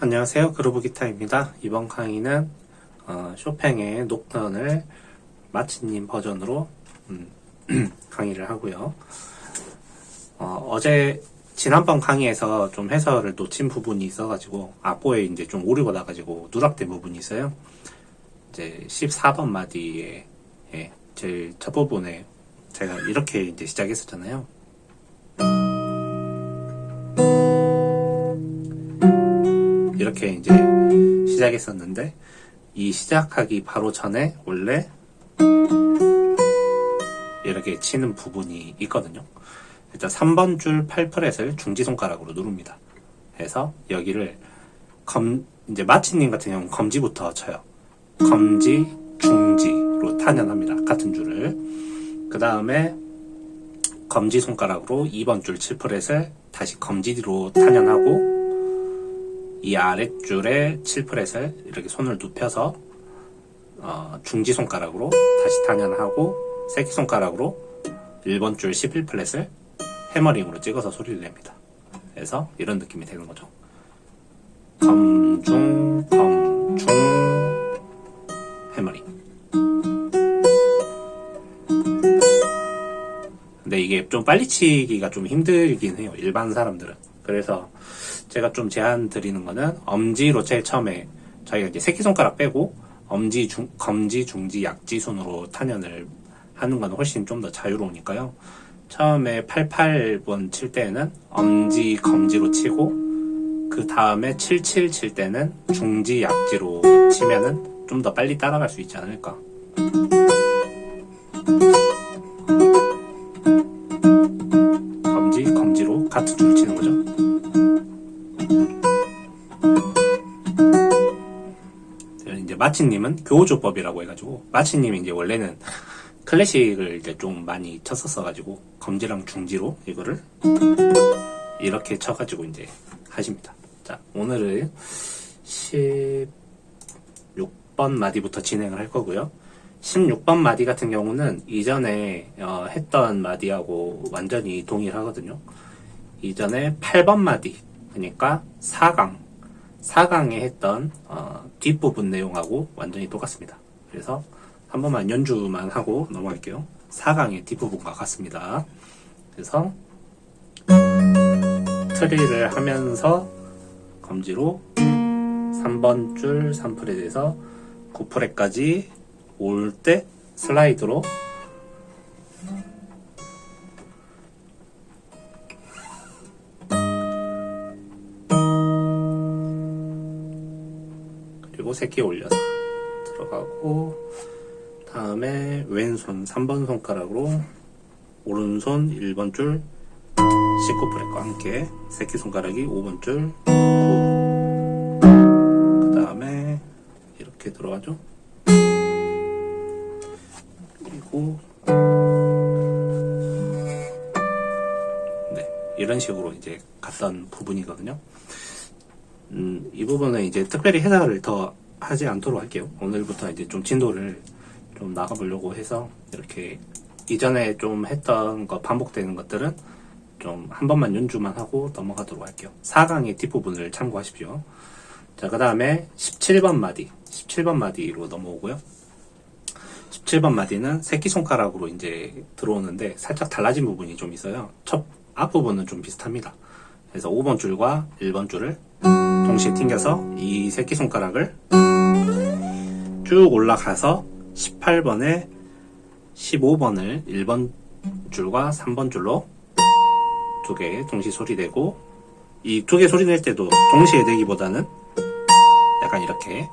안녕하세요. 그루브 기타입니다. 이번 강의는 어, 쇼팽의 녹턴을 마치님 버전으로 음, 강의를 하고요. 어, 제 지난번 강의에서 좀 해설을 놓친 부분이 있어가지고 악보에 이제 좀 오류가 나가지고 누락된 부분이 있어요. 이제 14번 마디에 예, 제일 첫 부분에 제가 이렇게 이제 시작했었잖아요. 이렇게 이제 시작했었는데 이 시작하기 바로 전에 원래 이렇게 치는 부분이 있거든요. 일단 3번 줄 8프렛을 중지 손가락으로 누릅니다. 해서 여기를 검, 이제 마치님 같은 경우는 검지부터 쳐요. 검지, 중지로 탄현합니다. 같은 줄을. 그 다음에 검지 손가락으로 2번 줄 7프렛을 다시 검지로 탄현하고 이 아랫줄에 7프렛을 이렇게 손을 눕혀서 어, 중지 손가락으로 다시 단연하고 새끼 손가락으로 1번 줄 11플랫을 해머링으로 찍어서 소리를 냅니다. 그래서 이런 느낌이 되는 거죠. 검 중, 검 중, 해머링. 근데 이게 좀 빨리 치기가 좀 힘들긴 해요. 일반 사람들은. 그래서 제가 좀 제안 드리는 거는 엄지로 제일 처음에 저희가 이제 새끼손가락 빼고 엄지, 중, 검지, 중지, 약지 손으로 탄연을 하는 건 훨씬 좀 더 자유로우니까요. 처음에 88번 칠 때는 엄지, 검지로 치고 그 다음에 77 칠 때는 중지, 약지로 치면은 좀 더 빨리 따라갈 수 있지 않을까. 이제 마치님은 교조법이라고 해가지고 마치님이 이제 원래는 클래식을 이제 좀 많이 쳤었어가지고 검지랑 중지로 이거를 이렇게 쳐가지고 이제 하십니다. 자 오늘은 16번 마디부터 진행을 할 거고요. 16번 마디 같은 경우는 이전에 어, 했던 마디하고 완전히 동일하거든요. 이전에 8번 마디 그러니까 4강 4강에 했던 어, 뒷부분 내용하고 완전히 똑같습니다. 그래서 한 번만 연주만 하고 넘어갈게요. 4강의 뒷부분과 같습니다. 그래서 트리를 하면서 검지로 3번 줄 3프렛에서 9프렛까지 올 때 슬라이드로 새끼 올려서 들어가고 다음에 왼손 3번 손가락으로 오른손 1번 줄 19프렛과 함께 새끼 손가락이 5번 줄 9. 그 다음에 이렇게 들어가죠. 그리고 네 이런 식으로 이제 갔던 부분이거든요. 음, 이 부분은 이제 특별히 해설을 더 하지 않도록 할게요. 오늘부터 이제 좀 진도를 좀 나가보려고 해서 이렇게 이전에 좀 했던 거 반복되는 것들은 좀 한 번만 연주만 하고 넘어가도록 할게요. 4강의 뒷부분을 참고하십시오. 자, 그 다음에 17번 마디. 17번 마디로 넘어오고요. 17번 마디는 새끼손가락으로 이제 들어오는데 살짝 달라진 부분이 좀 있어요. 첫 앞부분은 좀 비슷합니다. 그래서 5번 줄과 1번 줄을 동시에 튕겨서 이 새끼손가락을 쭉 올라가서 18번에 15번을 1번 줄과 3번 줄로 두 개 동시 소리 내고 이 두 개 소리 낼 때도 동시에 내기보다는 약간 이렇게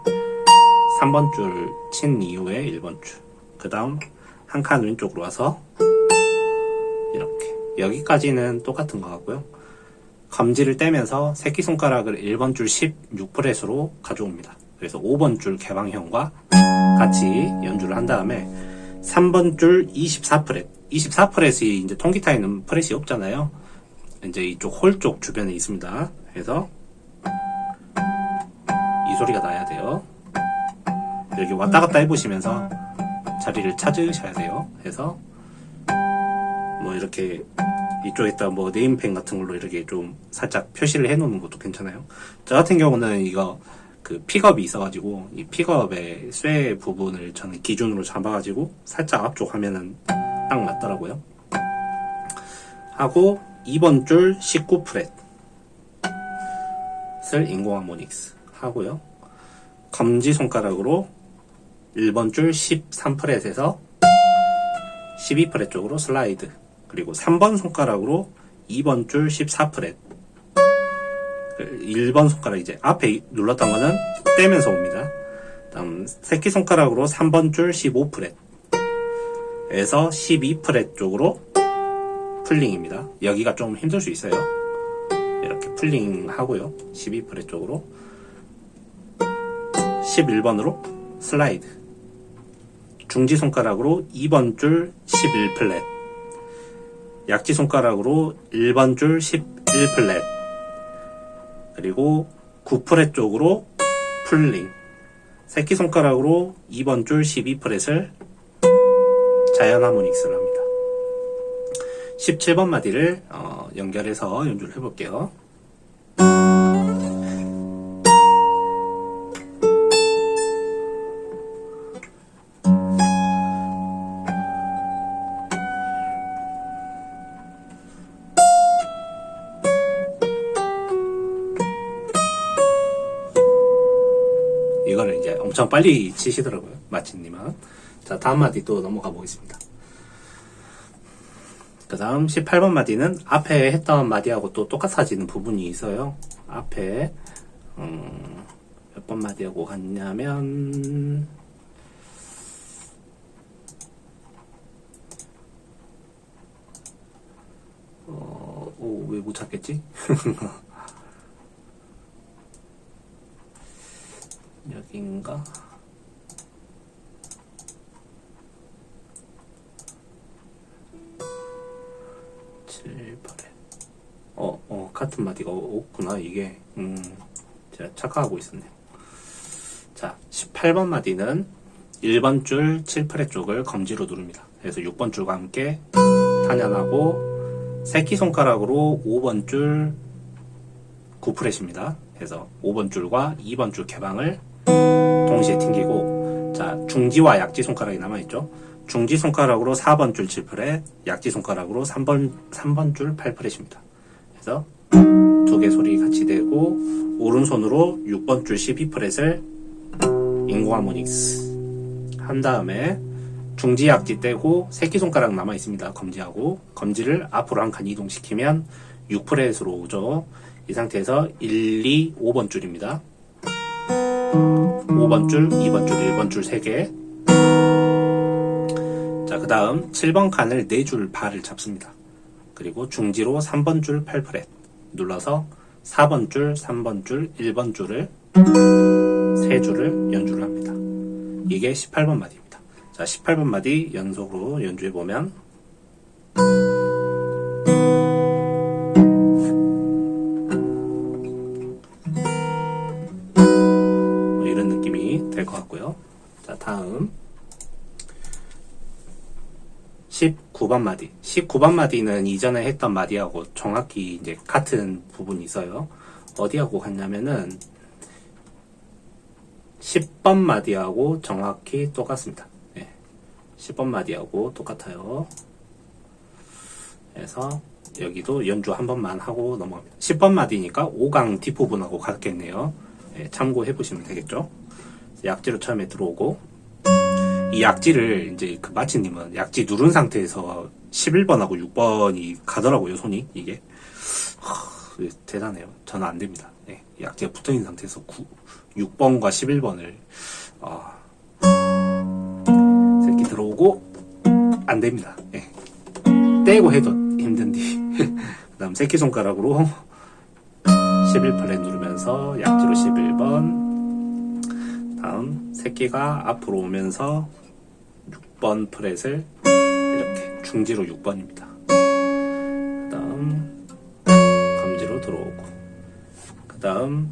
3번 줄 친 이후에 1번 줄. 그 다음 한 칸 왼쪽으로 와서 이렇게. 여기까지는 똑같은 것 같고요. 검지를 떼면서 새끼손가락을 1번 줄 16프렛으로 가져옵니다. 그래서 5번 줄 개방형과 같이 연주를 한 다음에 3번 줄 24프렛. 24프렛이 이제 통기타에는 프렛이 없잖아요. 이제 이쪽 홀 쪽 주변에 있습니다. 그래서 이 소리가 나야 돼요. 여기 왔다 갔다 해보시면서 자리를 찾으셔야 돼요. 그래서 뭐 이렇게 이쪽에다 뭐 네임펜 같은 걸로 이렇게 좀 살짝 표시를 해 놓는 것도 괜찮아요. 저 같은 경우는 이거 그 픽업이 있어가지고 이 픽업의 쇠 부분을 저는 기준으로 잡아가지고 살짝 앞쪽 화면은 딱 맞더라고요. 하고 2번 줄 19프렛 슬 인공하모닉스 하고요. 검지 손가락으로 1번 줄 13프렛에서 12프렛 쪽으로 슬라이드 그리고 3번 손가락으로 2번 줄 14프렛 1번 손가락 이제 앞에 눌렀던 거는 떼면서 옵니다. 다음 새끼손가락으로 3번 줄 15프렛 에서 12프렛 쪽으로 풀링입니다. 여기가 좀 힘들 수 있어요. 이렇게 풀링 하고요. 12프렛 쪽으로 11번으로 슬라이드 중지 손가락으로 2번 줄 11플랫 약지 손가락으로 1번 줄 11플랫 그리고 9프렛 쪽으로 풀링 새끼 손가락으로 2번 줄 12프렛을 자연 하모닉스를 합니다. 17번 마디를 어, 연결해서 연주를 해볼게요. 엄청 빨리 치시더라고요. 마치님은. 자, 다음 마디 또 넘어가 보겠습니다. 그 다음 18번 마디는 앞에 했던 마디하고 또 똑같아지는 부분이 있어요. 앞에, 음, 몇 번 마디하고 같냐면, 어, 오, 왜못 찾겠지? 여긴가? 칠, 팔에. 어, 어, 같은 마디가 없구나, 이게. 음, 제가 착각하고 있었네요. 자, 18번 마디는 1번 줄 7프렛 쪽을 검지로 누릅니다. 그래서 6번 줄과 함께 단연하고, 새끼손가락으로 5번 줄 9프렛입니다. 그래서 5번 줄과 2번 줄 개방을 동시에 튕기고 자 중지와 약지 손가락이 남아있죠. 중지 손가락으로 4번 줄 7프렛 약지 손가락으로 3번 3번 줄 8프렛입니다. 그래서 두 개 소리 같이 되고 오른손으로 6번 줄 12프렛을 인공하모닉스. 한 다음에 중지 약지 떼고 새끼손가락 남아 있습니다. 검지하고. 검지를 앞으로 한 칸 이동시키면 6프렛으로 오죠. 이 상태에서 1, 2, 5번 줄입니다 5번 줄, 2번 줄, 1번 줄 3개. 자, 그 다음 7번 칸을 4줄 발을 잡습니다. 그리고 중지로 3번 줄 8프렛 눌러서 4번 줄, 3번 줄, 1번 줄을 3줄을 연주를 합니다. 이게 18번 마디입니다. 자, 18번 마디 연속으로 연주해 보면 될 것 같고요. 자, 다음 19번 마디. 19번 마디는 이전에 했던 마디하고 정확히 이제 같은 부분이 있어요. 어디하고 같냐면은 10번 마디하고 정확히 똑같습니다. 네. 10번 마디하고 똑같아요. 그래서 여기도 연주 한 번만 하고 넘어갑니다. 10번 마디니까 5강 뒷부분하고 같겠네요. 네, 참고해 보시면 되겠죠. 약지로 처음에 들어오고 이 약지를 이제 그 마치님은 약지 누른 상태에서 11번하고 6번이 가더라고요 손이 이게 하, 대단해요. 저는 안 됩니다. 네, 약지가 붙어 있는 상태에서 9, 6번과 11번을 아, 새끼 들어오고 안 됩니다. 네. 떼고 해도 힘든디. 그다음 새끼 손가락으로 11플랫 누르면서 약지로 11번. 다음 새끼가 앞으로 오면서 6번 프렛을 이렇게 중지로 6번입니다. 그 다음 검지로 들어오고. 그 다음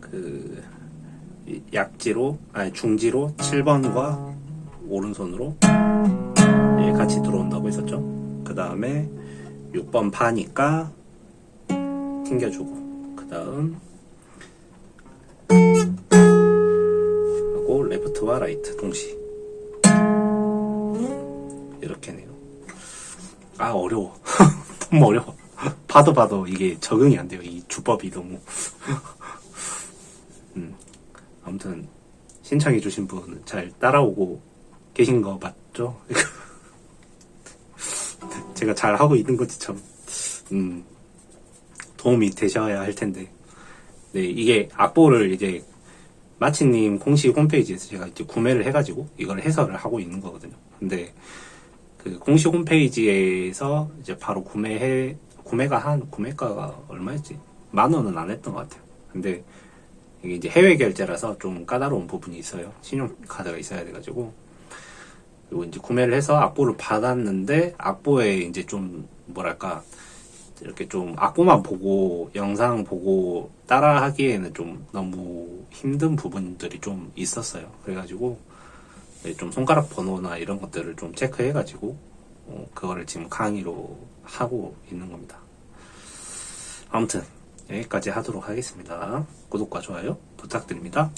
그 약지로 아니 중지로 7번과 오른손으로 예, 같이 들어온다고 했었죠. 그 다음에 6번 파니까 튕겨주고 그 다음 레프트와 라이트 동시. 이렇게네요. 아 어려워. 너무 어려워. 봐도 봐도 이게 적응이 안 돼요. 이 주법이 너무. 음. 아무튼 신청해 주신 분 잘 따라오고 계신 거 맞죠? 제가 잘 하고 있는 건지 참. 음, 도움이 되셔야 할 텐데. 네 이게 악보를 이제 마치님 공식 홈페이지에서 제가 이제 구매를 해가지고 이걸 해설을 하고 있는 거거든요. 근데 그 공식 홈페이지에서 이제 바로 구매해 구매가 한 구매가가 얼마였지? 만 원은 안 했던 것 같아요. 근데 이게 이제 해외 결제라서 좀 까다로운 부분이 있어요. 신용카드가 있어야 돼가지고 그리고 이제 구매를 해서 악보를 받았는데 악보에 이제 좀 뭐랄까 이렇게 좀 악보만 보고 영상 보고 따라 하기에는 좀 너무 힘든 부분들이 좀 있었어요. 그래가지고 네, 좀 손가락 번호나 이런 것들을 좀 체크해가지고 어, 그거를 지금 강의로 하고 있는 겁니다. 아무튼 여기까지 하도록 하겠습니다. 구독과 좋아요 부탁드립니다.